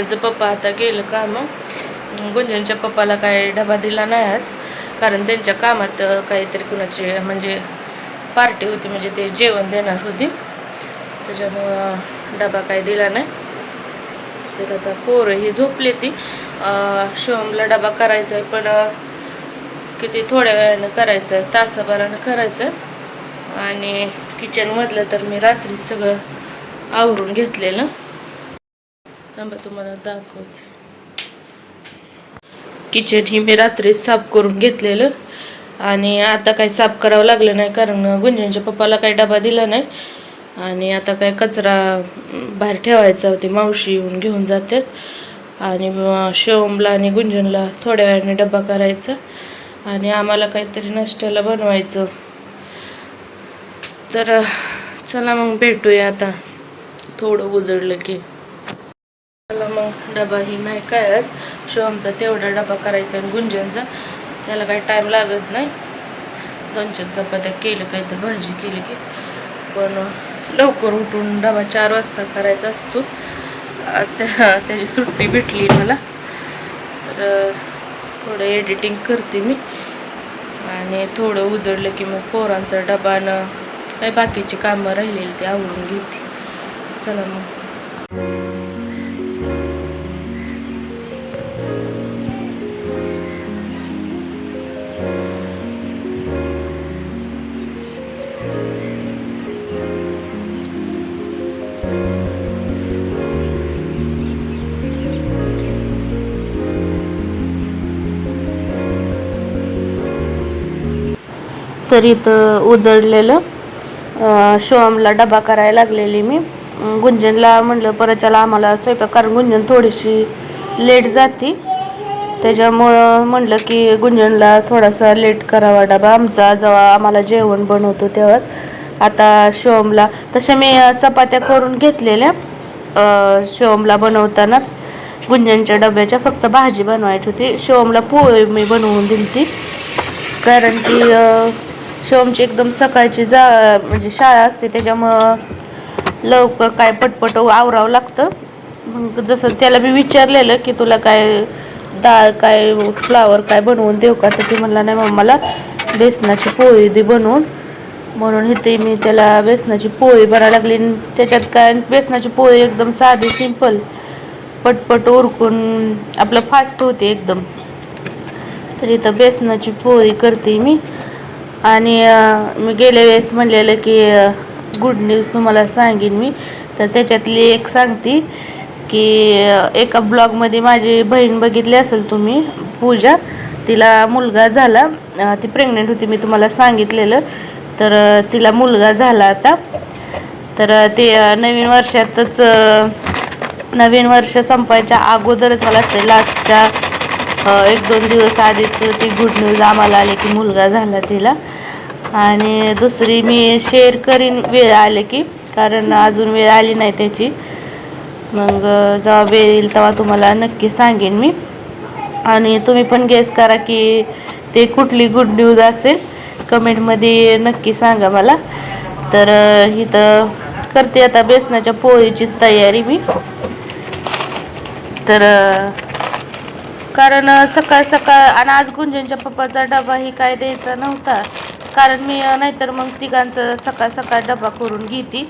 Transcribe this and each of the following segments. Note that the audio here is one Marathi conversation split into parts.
गुंजनचं पप्पा आता गेलं काम. गुंजनच्या पप्पाला काय डबा दिला नाही आज. कारण त्यांच्या कामात काहीतरी कुणाची म्हणजे पार्टी होती म्हणजे ते जेवण देणार होती. त्याच्यामुळं डबा काय दिला नाही. तर आता पोरं ही झोपली ती. शिवमला डबा करायचा आहे पण किती थोड्या वेळानं करायचं आहे तासाभरानं करायचं आहे आणि किचनमधलं तर मी रात्री सगळं आवरून घेतलेलं. थांबा तुम्हाला दाखवते. किचन ही मी रात्री साफ करून घेतलेलं. आणि आता काही साफ करावं लागलं नाही कारण गुंजनच्या पप्पाला काही डबा दिला नाही. आणि आता काय कचरा बाहेर ठेवायचा होती. मावशी येऊन घेऊन जातात. आणि मग शिवमला आणि गुंजनला थोड्या वेळाने डबा करायचा. आणि आम्हाला काहीतरी नाश्त्याला बनवायचं. तर चला मग भेटूया आता. थोडं उजळलं की. डबा ही नाही काय आज शिवमचा तेवढा डबा करायचा आणि गुंजनचा. त्याला काही टाईम लागत नाही. दोन चार चपात्या केलं काही तर भाजी केली की. पण लवकर उठून डबा चार वाजता करायचा असतो. आज त्या त्याची सुट्टी भेटली मला. तर थोडं एडिटिंग करते मी. आणि थोडं उजळलं की मग पोरांचा डबा काही बाकीची कामं राहिलेली ते आवडून घेते. चला मग. तर इथं उजळलेलं शिवमला डबा करायला लागलेली मी. गुंजनला म्हणलं चला आम्हाला स्वयंपाक. कारण गुंजन थोडीशी लेट जाती. त्याच्यामुळं म्हणलं की गुंजनला थोडासा लेट करावा डबा. आमचा जेव्हा आम्हाला जेवण बनवतो तेव्हा आता शिवमला तशा मी चपात्या करून घेतलेल्या शिवमला बनवतानाच. गुंजनच्या डब्याच्या फक्त भाजी बनवायची होती. शिवमला पोळी मी बनवून दिली ती कारण की शिवमची एकदम सकाळची जा म्हणजे शाळा असते त्याच्यामुळं लवकर काय पटपट आवरावं लागतं. मग जसं त्याला मी विचारलेलं की तुला काय डाळ काय फ्लावर काय बनवून देऊ का? तर ती म्हणला नाही मग मला बेसनाची पोळी दे बनवून. म्हणून इथे मी त्याला बेसनाची पोळी बनायला लागली. आणि त्याच्यात काय बेसनाची पोळी एकदम साधी सिंपल पटपट उरकून आपलं फास्ट होते एकदम. तर इथं बेसनाची पोळी करते मी. आणि मी गेल्या वेळेस म्हणलेलं की गुड न्यूज तुम्हाला सांगेन मी. तर त्याच्यातली एक सांगते की एका ब्लॉगमध्ये माझी बहीण बघितली असेल तुम्ही पूजा. तिला मुलगा झाला. ती प्रेग्नेंट होती मी तुम्हाला सांगितलेलं. तर तिला मुलगा झाला आता. तर ते नवीन वर्षातच नवीन वर्ष संपायच्या अगोदरच मला असते लास्टच्या एक दोन दिवस आधीच ती गुड न्यूज आम्हाला आली की मुलगा झाला तिला. आणि दुसरी मी शेअर करीन वेळ आले की. कारण अजून वेळ आली नाही त्याची. मग जेव्हा वेळ येईल तेव्हा तुम्हाला नक्की सांगेन मी. आणि तुम्ही पण गेस करा की ते कुठली गुड न्यूज असेल. कमेंटमध्ये नक्की सांगा मला. तर इथं करते आता बेसनाच्या पोळीचीच तयारी मी. तर कारण सकाळ सकाळ आणि आज गुंजनच्या पप्पाचा डबा ही काय द्यायचा नव्हता. कारण मी नाहीतर मग तिघांचं सकाळ सकाळ डबा करून घेते.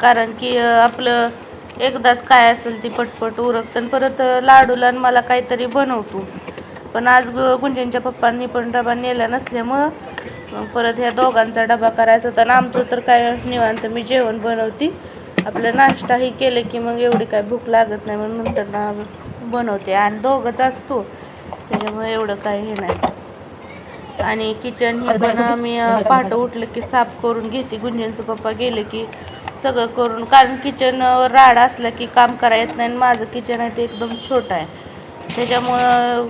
कारण की आपलं एकदाच काय असेल ती पटपट उरकतं आणि परत लाडूला आणि मला काहीतरी बनवतो. पण आज गुंजेंच्या पप्पांनी पण डबा नेला नसल्यामुळं मग परत ह्या दोघांचा डबा करायचा होता आणि आमचं तर काय निवांत मी जेवण बनवते. आपलं नाश्ताही केलं की मग एवढी काय भूक लागत नाही म्हणून नंतर ना बनवते. आणि दोघंच असतो. त्याच्यामुळे एवढं काही हे नाही. आणि किचन हे पण मी पहाटे उठलं की साफ करून घेते. गुंजनचं पप्पा गेले की सगळं करून कारण किचन राडा असला की काम करा येत नाही आणि माझं किचन आहे ते एकदम छोटं आहे. त्याच्यामुळं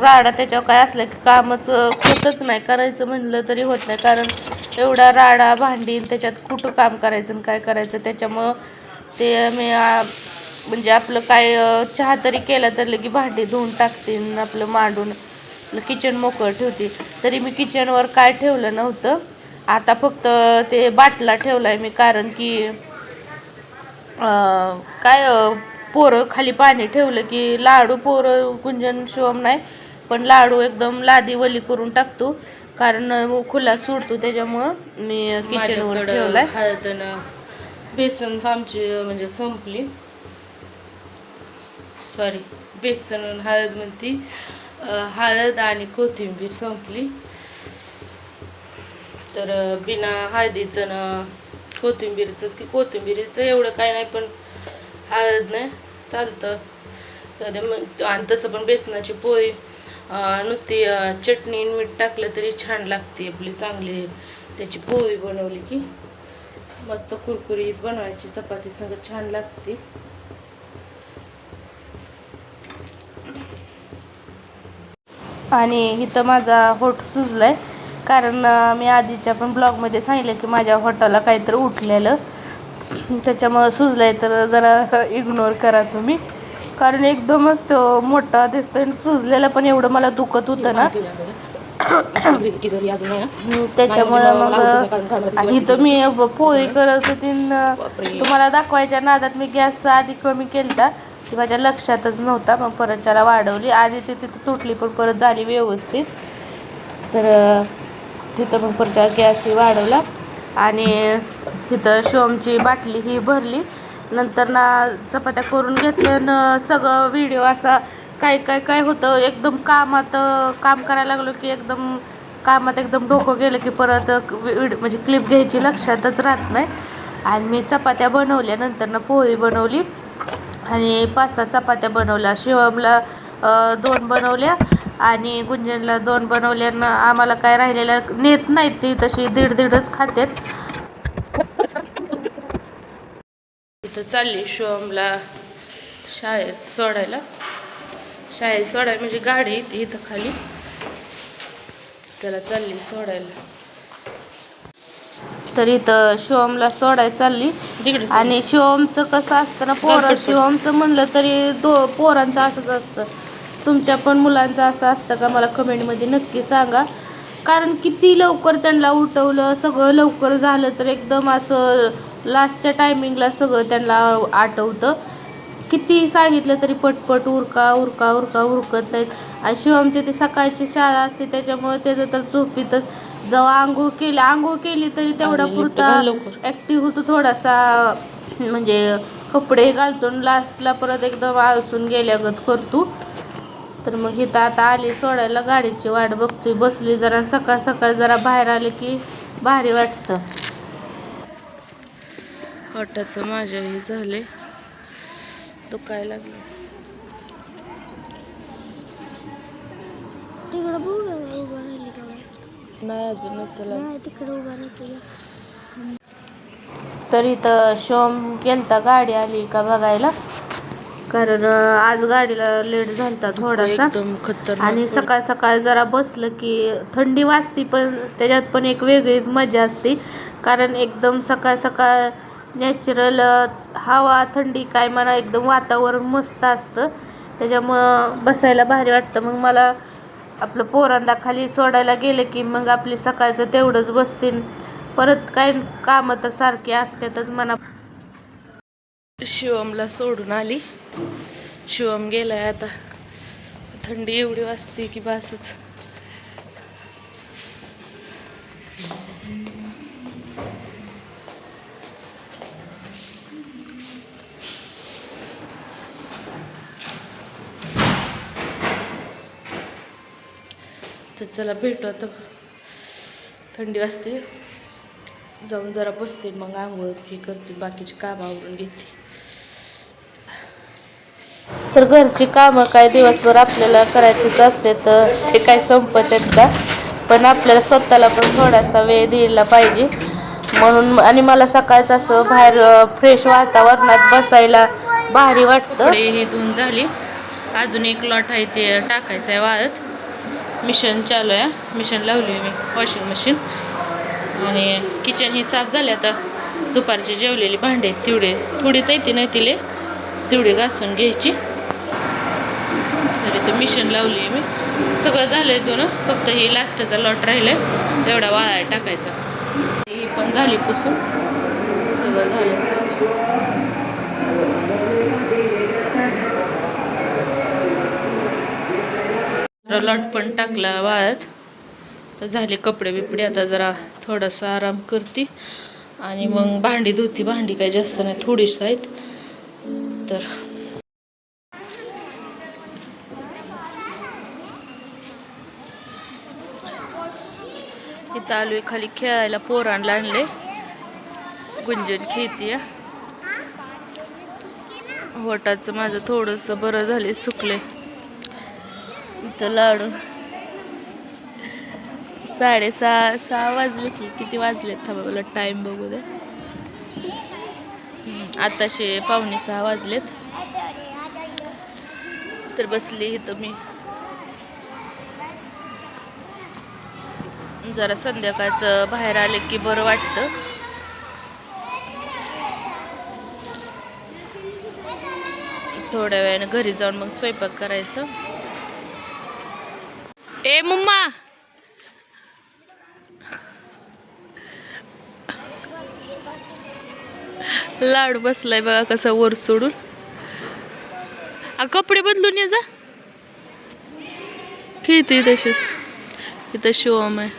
राडा त्याच्यावर काय असलं की कामच होतच नाही. करायचं म्हणलं तरी होत नाही. कारण एवढा राडा भांडी त्याच्यात कुठं काम करायचं आणि काय करायचं? त्याच्यामुळं ते मी म्हणजे आपलं काय चहा तरी केला तर लगी भांडी धुवून टाकते आपलं मांडून किचन मोकळं ठेवते. तरी मी किचनवर काय ठेवलं नव्हतं. आता फक्त ते बाटला ठेवलाय मी कारण की काय पोरं खाली पाणी ठेवलं की लाडू पोरं कुंजन शिवम नाही पण लाडू एकदम लादी वली करून टाकतो. कारण खुला सोडतो त्याच्यामुळं मी किचनवर ठेवलाय. बेसन आमची म्हणजे संपली. सॉरी बेसन हळद म्हणती. हळद आणि कोथिंबीर संपली. तर बिना हळदीचं ना कोथिंबीरचं की कोथिंबीरीचं एवढं काय नाही पण हळद नाही चालतं. तर मग आणि तसं पण बेसनाची पोळी नुसती चटणी मीठ टाकलं तरी छान लागते आपली चांगली. त्याची पोळी बनवली की मस्त कुरकुरीत बनवायची चपाती संग छान लागते. आणि इथं माझा होट आहे कारण मी आधीच्या पण ब्लॉगमध्ये सांगितलं की माझ्या होटाला काहीतरी उठलेलं. त्याच्यामुळं सुजलं आहे तर जरा इग्नोर करा तुम्ही. कारण एकदमच तो मोठा दिसतो आणि सुजलेलं पण एवढं मला दुखत होतं ना. त्याच्यामुळे त्याच्यामुळं मग आणि इथं मी पोळी करत होती तुम्हाला दाखवायच्या नादात मी गॅस आधी कमी केलता. ती माझ्या लक्षातच नव्हता मग परत त्याला वाढवली. आधी ती तिथं तुटली पण परत झाली व्यवस्थित. तर तिथं पण परत गॅस वाढवला. आणि तिथं शोमची बाटली ही भरली. नंतर ना चपात्या करून घेतल्या न सगळं व्हिडिओ असा काय काय काय होतं. एकदम कामात काम करायला लागलो की एकदम कामात एकदम डोकं गेलं की परत म्हणजे क्लिप घ्यायची लक्षातच राहत नाही. आणि मी चपात्या बनवल्या नंतर ना पोळी बनवली. आणि पाच सहा चपात्या बनवल्या. शिवमला दोन बनवल्या आणि गुंजनला दोन बनवल्यानं आम्हाला काय राहिलेल्या नेत नाहीत ती तशी दीड दीडच खात्यात. इथं चालली शिवमला शाळेत सोडायला. शाळेत सोडायला म्हणजे गाडी ती इथं खाली. त्याला चालली सोडायला. तर इथं शिवमला सोडाय चालली. आणि शिवमचं कसं असतं ना पोरं शिवमचं म्हणलं तरी दो पोरांचं असंच असतं. तुमच्या पण मुलांचं असं असतं का? मला कमेंटमध्ये नक्की सांगा. कारण किती लवकर त्यांना उठवलं सगळं लवकर झालं तर एकदम असं लास्टच्या टायमिंगला सगळं त्यांना आठवतं. किती सांगितलं तरी पटपट उरका उरका उरका उरकत नाहीत. आणि शिवमची ती सकाळची शाळा असते त्याच्यामुळे त्याचं तर झोपीतच जेव्हा आंघोळ केली आंघोळ केली तरी तेवढा पुरता. ॲक्टिव्ह होतो थोडासा म्हणजे कपडे घालतो लास्टला परत एकदम आळसून गेल्यागत करतो. तर मग इथं आता आली सोडायला गाडीची वाट बघतोय बसली जरा सकाळ सकाळ जरा बाहेर आले की भारी वाटतं. हॉटाचं माझ्याही झाले दुखायला लागलं. तिकडं बघू उभं राहिली का? नाही अजून नसेल नाही तिकडं उभं नाही तुला तर इथं शोम गेलता गाडी आली का बघायला? कारण अं, आज गाडीला लेट झालता थोडासा. एकदम खतरनाक आणि सकाळ सकाळ जरा बसलं की थंडी वाजती पण त्याच्यात पण एक वेगळीच मजा असते. कारण एकदम सकाळ सकाळ नॅचरल हवा थंडी काय म्हणा एकदम वातावरण मस्त असतं. त्याच्यामुळं बसायला भारी वाटतं. मग मला आपलं पोरांना खाली सोडायला गेलं की मग आपली सकाळचं तेवढंच बसतील परत काय कामं तर सारखी असतातच म्हणा. शिवमला सोडून आली. शिवम गेलाय आता. थंडी एवढी वाजते की बासच. चला भेटू आता. थंडी वाजते. जाऊन जरा बसते मग आंघोळ हे करते बाकीची कामं आवरून घेते. तर घरची कामं काय दिवसभर आपल्याला करायचीच असते तर ते काय संपत आहेत का पण आपल्याला स्वतःला पण थोडासा वेळ दिला पाहिजे. म्हणून आणि मला सकाळचं असं बाहेर फ्रेश वातावरणात बसायला भारी वाटतं. हे धुवून झाली. अजून एक लॉट आहे ते टाकायचं आहे वाळत. मिशन चालू आहे. मिशन लावली आहे मी वॉशिंग मशीन आणि किचन ही साफ झाले आता. दुपारची जेवलेली भांडे तेवढे. थोडीच येते नाही तिले. तेवढी घासून घ्यायची. तरी तर मिशन लावली आहे मी. सगळं झालं आहे दोन फक्त ही लास्टचा लॉट राहिलं आहे तेवढा वाळा टाकायचा. ही पण झाली पुसून. सगळं झालं स्वच्छ. थोडा लॉट पण टाकला वाळत. तर झाले कपडे बिपडे आता जरा थोडासा आराम करते. आणि मग भांडी धुती. भांडी काही जास्त नाही थोडीच आहेत. तर. इथं आलोय खाली खेळायला पोरांना आणले गुंजन खेळतीय. वटाचं माझं थोडंसं बरं झाले सुकले तो लाडू. साडेसहा सहा वाजले की किती वाजले थांबा मला टाइम बघू दे. आताशे पावणे सहा वाजलेत. तर बसली इथं मी. जरा संध्याकाळचं बाहेर आले की बरं वाटतं. थोड्या वेळाने घरी जाऊन मग स्वयंपाक करायचं. ए मम्मा. लाडू बसलाय बघा कसा वर सोडून. आ कपडे बदलून ये जा. खेळते तशीच इथं शिवम आहे.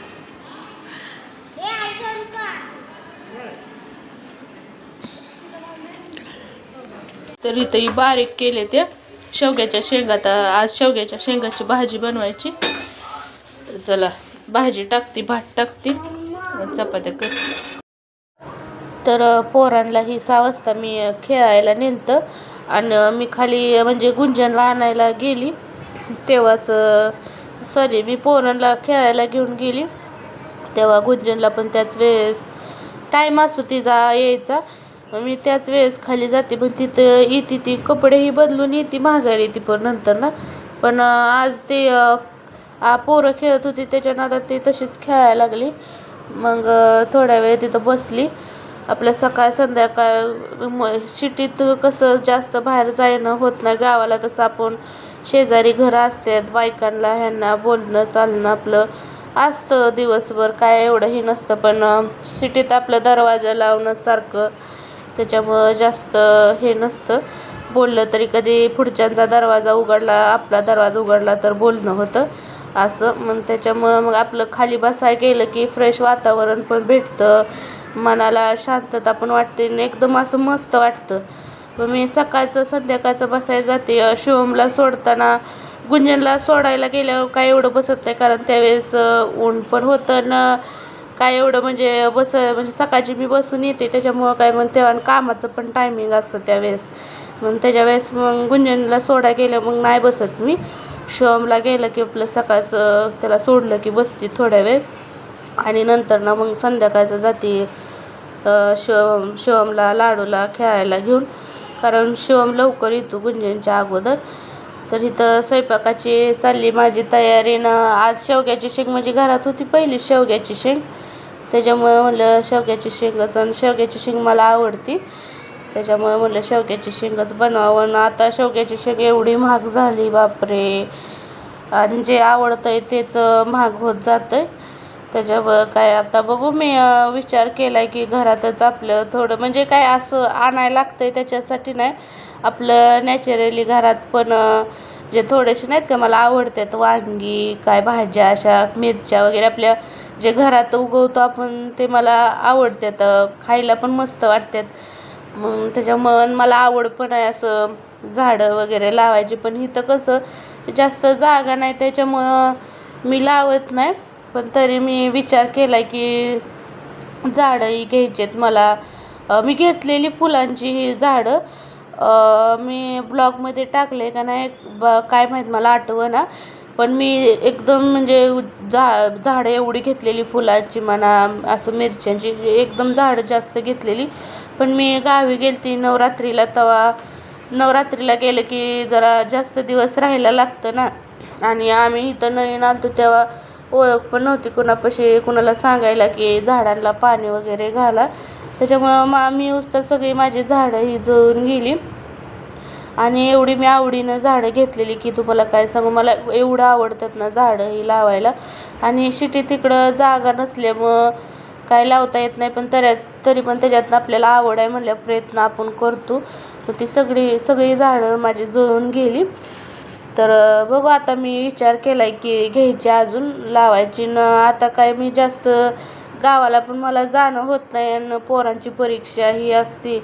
तर इथं बारीक केले ते शेवग्याच्या शेंगात आज शेवग्याच्या शेंगाची भाजी बनवायची. तर चला भाजी टाकते भात टाकते. चपात्या करते तर अ, पोरांना ही सहा वाजता मी खेळायला नेलतं. आणि मी खाली म्हणजे गुंजनला आणायला गेली. तेव्हाच सॉरी मी पोरांना खेळायला घेऊन गेली. तेव्हा गुंजनला पण त्याच वेळेस टाईम असतो तिचा यायचा. मी त्याच वेळेस खाली जाते पण तिथं येते ती कपडेही बदलून येते माघारी येते पण नंतर ना. पण आज ते पोरं खेळत होती त्याच्या नादात ती तशीच खेळायला लागली. मग थोड्या वेळ तिथं बसली. आपल्या सकाळ संध्याकाळ म सिटीत कसं जास्त बाहेर जाणं होत नाही गावाला तसं आपण शेजारी घरं असतात बायकांना ह्यांना बोलणं चालणं आपलं असतं दिवसभर काय एवढं हे नसतं. पण सिटीत आपलं दरवाजा लावणं सारखं त्याच्यामुळं जास्त हे नसतं. बोललं तरी कधी पुढच्यांचा दरवाजा उघडला आपला दरवाजा उघडला तर बोलणं होतं. असं. मग त्याच्यामुळं मग आपलं खाली बसाय गेलं की फ्रेश वातावरण पण भेटतं. मनाला शांतता पण वाटते आणि एकदम असं मस्त वाटतं. मग मी सकाळचं संध्याकाळचं बसायला जाते. शिवमला सोडताना गुंजनला सोडायला गेल्यावर काय एवढं बसत नाही कारण त्यावेळेस ऊन पण होतं ना काय एवढं म्हणजे बस म्हणजे सकाळची मी बसून येते. त्याच्यामुळं काय मग तेव्हा कामाचं पण टायमिंग असतं त्यावेळेस. मग त्याच्या वेळेस मग गुंजनला सोडायला गेलं मग नाही बसत मी. शिवमला गेलं की आपलं सकाळचं त्याला सोडलं की बसते थोड्या वेळ. आणि नंतर ना मग संध्याकाळचं जाते शिवम शिवमला लाडूला खेळायला घेऊन. कारण शिवम लवकर येतो गुंजनच्या अगोदर. तर इथं स्वयंपाकाची चालली माझी तयारी. ना आज शेवग्याची शेंग म्हणजे घरात होती पहिली शेवग्याची शेंग. त्याच्यामुळे म्हणलं शेवग्याची शेंगच आणि शेवग्याची शेंग मला आवडती. त्याच्यामुळे म्हटलं शेवग्याची शेंगच बनवावं. आणि आता शेवग्याची शेंग एवढी महाग झाली बापरे. आणि जे आवडतं आहे तेच महाग होत जातंय. त्याच्यामुळं काय आता बघू मी विचार केला आहे की घरातच आपलं थोडं म्हणजे काय असं आणायला लागतं आहे त्याच्यासाठी नाही. आपलं नॅचरली घरात पण जे थोडेसे नाहीत का मला आवडतात वांगी काय भाज्या अशा मिरच्या वगैरे आपल्या जे घरात उगवतो आपण ते मला आवडतात खायला पण मस्त वाटतात. मग त्याच्यामुळं मला आवड पण आहे असं. झाडं वगैरे लावायची पण इथं कसं जास्त जागा नाही त्याच्यामुळं मी लावत नाही. पण तरी मी विचार केला की झाडंही घ्यायची आहेत मला. मी घेतलेली फुलांची ही झाडं. मी ब्लॉगमध्ये टाकले का नाही ब काय माहीत मला आठवण ना पण मी एकदम म्हणजे झा झाडं एवढी घेतलेली फुलाची म्हणा असं मिरच्यांची एकदम झाडं जास्त घेतलेली. पण मी गावी गेलती नवरात्रीला तेव्हा नवरात्रीला गेलं की जरा जास्त दिवस राहायला लागतं ना. आणि आम्ही इथं नवीन आलतो तेव्हा ओळख पण नव्हती कुणापाशी कुणाला सांगायला की झाडांना पाणी वगैरे घाला. त्याच्यामुळं मग आम्ही उस्तर सगळी माझी झाडं ही जळून गेली. आणि एवढी मी आवडीनं झाडं घेतलेली की तुम्हाला काय सांगू मला एवढं आवडतात ना झाडं ही लावायला. आणि शिटी तिकडं जागा नसल्यामुळं काय लावता येत नाही पण तरी तरी पण त्याच्यातनं आपल्याला आवड आहे म्हणल्या प्रयत्न आपण करतो. ती सगळी सगळी झाडं माझी जळून गेली. तर बघू आता मी विचार केला आहे की घ्यायची अजून लावायची न आता काय मी जास्त गावाला पण मला जाणं होत नाही आणि पोरांची परीक्षा ही असते.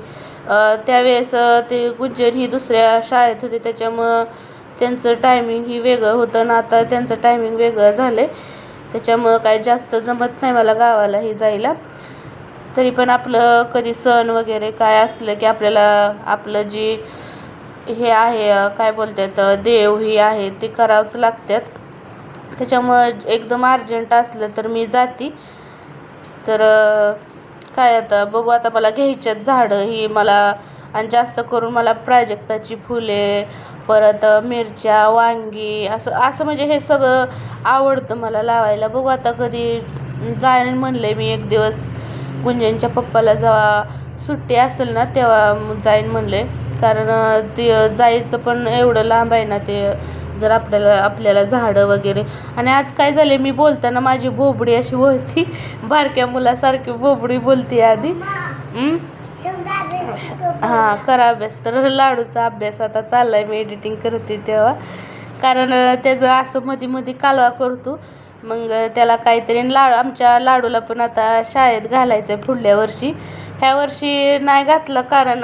त्यावेळेस ते गुंजन ही दुसऱ्या शाळेत होते त्याच्यामुळं त्यांचं टायमिंग ही वेगळं होतं ना आता त्यांचं टायमिंग वेगळं झालं आहे त्याच्यामुळं काय जास्त जमत नाही मला गावालाही जायला. तरी पण आपलं कधी सण वगैरे काय असलं की आपल्याला आपलं जी हे आहे काय बोलतात देव ही आहे ते करावंच लागतात. त्याच्यामुळं एकदम अर्जंट असलं तर मी जाते. तर काय आता बघू आता मला घ्यायच्यात झाडं ही मला आणि जास्त करून मला प्राजक्ताची फुले परत मिरच्या वांगी असं असं म्हणजे हे सगळं आवडतं मला लावायला. बघू आता कधी जाईन म्हणलं मी एक दिवस गुंजनच्या पप्पाला जेव्हा सुट्टी असेल ना तेव्हा जाईन म्हणले कारण ते जायचं पण एवढं लांब आहे ना ते जर आपल्याला आपल्याला झाडं वगैरे. आणि आज काय झाले मी बोलताना माझी बोबडी अशी होती बारक्या मुलासारखी बोबडी बोलते आधी. हां करा अभ्यास. तर लाडूचा अभ्यास आता चाललाय मी एडिटिंग करते तेव्हा. कारण त्याचं असं मध्ये मध्ये कालवा करतो. मग त्याला काहीतरी लाडू आमच्या लाडूला पण आता शाळेत घालायचं आहे पुढल्या वर्षी. ह्या वर्षी नाही घातलं कारण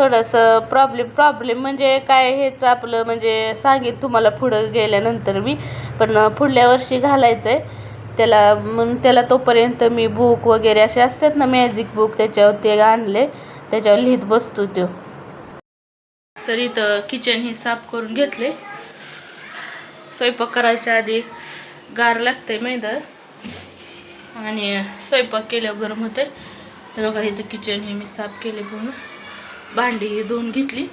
थोडंसं प्रॉब्लेम प्रॉब्लेम म्हणजे काय हेच आपलं म्हणजे सांगेन तुम्हाला पुढं गेल्यानंतर मी. पण पुढल्या वर्षी घालायचं आहे त्याला मग त्याला तोपर्यंत मी बुक वगैरे असे असतात ना मॅजिक बुक त्याच्यावर ते आणले. त्याच्यावर लिहित बसतो तो तर इथं किचन ही साफ करून घेतले. स्वयंपाक करायच्या आधी गार लागतंय मैदा. आणि स्वयंपाक केल्यावर गरम होते तर बघा इथं किचन हे मी साफ केले पूर्ण. भांडी ही धुवून घेतली.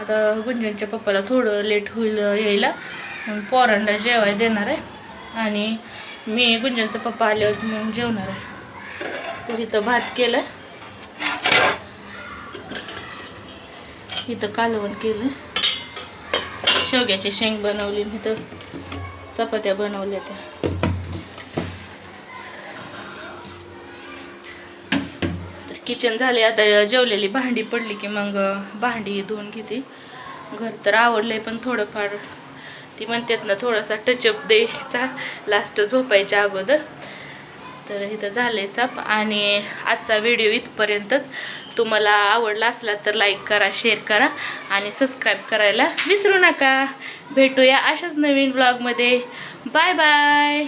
आता गुंजनच्या पप्पाला थोडं लेट होईल यायला. पोरांना जेवाय देणार आहे. आणि मी गुंजनचा पप्पा आल्यावर मग जेवणार आहे. तर इथं भात केलं इथं कालवण केलं शेवग्याचे शेंग बनवली इथं चपात्या बनवल्या त्या. किचन झाले आता जेवलेली भांडी पडली की मग भांडी धुवून घेते. घर तर आवडलंय पण थोडंफार ती म्हणतात ना थोडासा टचअप द्यायचा. लास्ट झोपायच्या अगोदर. तर इथं झाले साप आणि आजचा व्हिडिओ इथपर्यंतच. तुम्हाला आवडला असला तर लाईक करा शेअर करा आणि सबस्क्राईब करायला विसरू नका. भेटूया अशाच नवीन ब्लॉगमध्ये बाय बाय